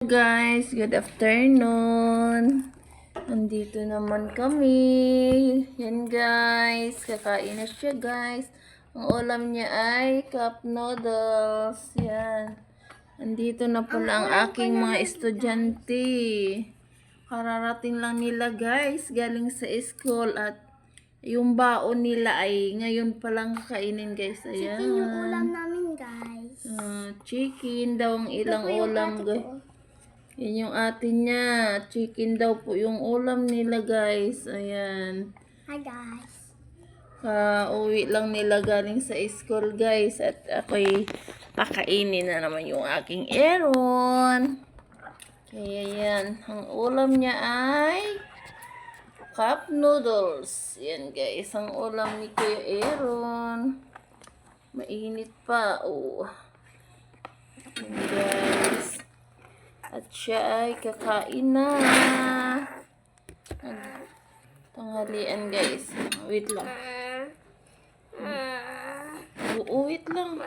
guys, good afternoon. Nandito naman kami. Yan guys, kakain na siya guys. Ang ulam niya ay cup noodles. Yan. Nandito na pala ang aking mga estudyante. Kararating lang nila guys, galing sa school at yung baon nila ay ngayon pa lang kakainin guys. Ayan. Chicken yung ulam namin, guys. Ah, chicken daw ang ilang ulam guys. Yan yung atin niya. Chicken daw po yung ulam nila guys. Ayan. Hi, guys. Ka-uwi lang nila galing sa school guys. At ako'y kakainin na naman yung aking Aaron. Kaya yan. Ang ulam niya ay cup noodles. Yan guys. Ang ulam ni Kuya Aaron. Mainit pa. Oh. Yan guys. At siya ay kakain na. Tanghalian guys. Wait lang. Oo, wait lang.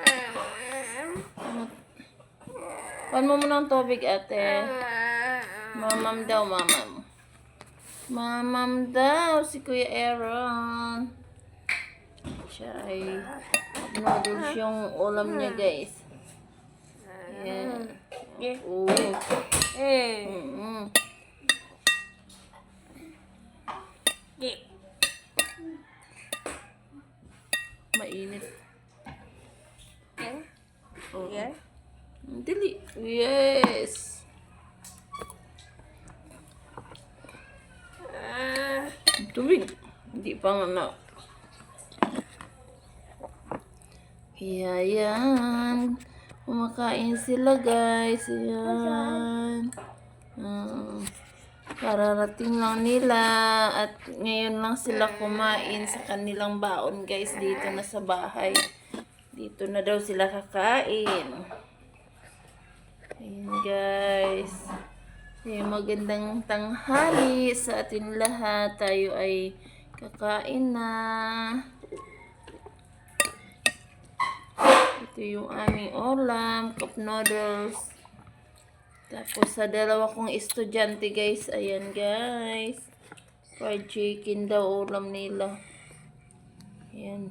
Pan mo muna ang tubig ate. Mamam daw, mamam. Mamam daw si Kuya Aaron. Siya ay noodles yung ulam niya guys. Ayan. Oo. Mm-mm. Mainit. Oh. Dili. Yes. Tubig. Hindi pa nga na. Kaya yan. Kumakain sila guys. Ayan. Ah, kararating lang nila at ngayon lang sila kumain sa kanilang baon guys dito na sa bahay. Dito na daw sila kakain. Ayan guys. Eh, magandang tanghali sa atin lahat. Tayo ay kakain na. Ito yung aming ulam, cup noodles. Tapos sa dalawa kong estudyante guys, ayan guys. Fried chicken daw ulam nila. Ayan.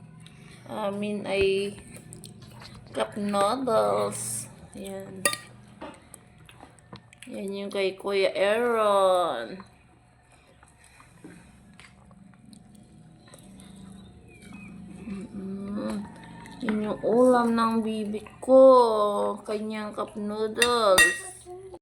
Amin ay cup noodles. Ayan. Yan yung kay Kuya Aaron. Yan yung ulam ng bibi ko. Kanyang cup noodles.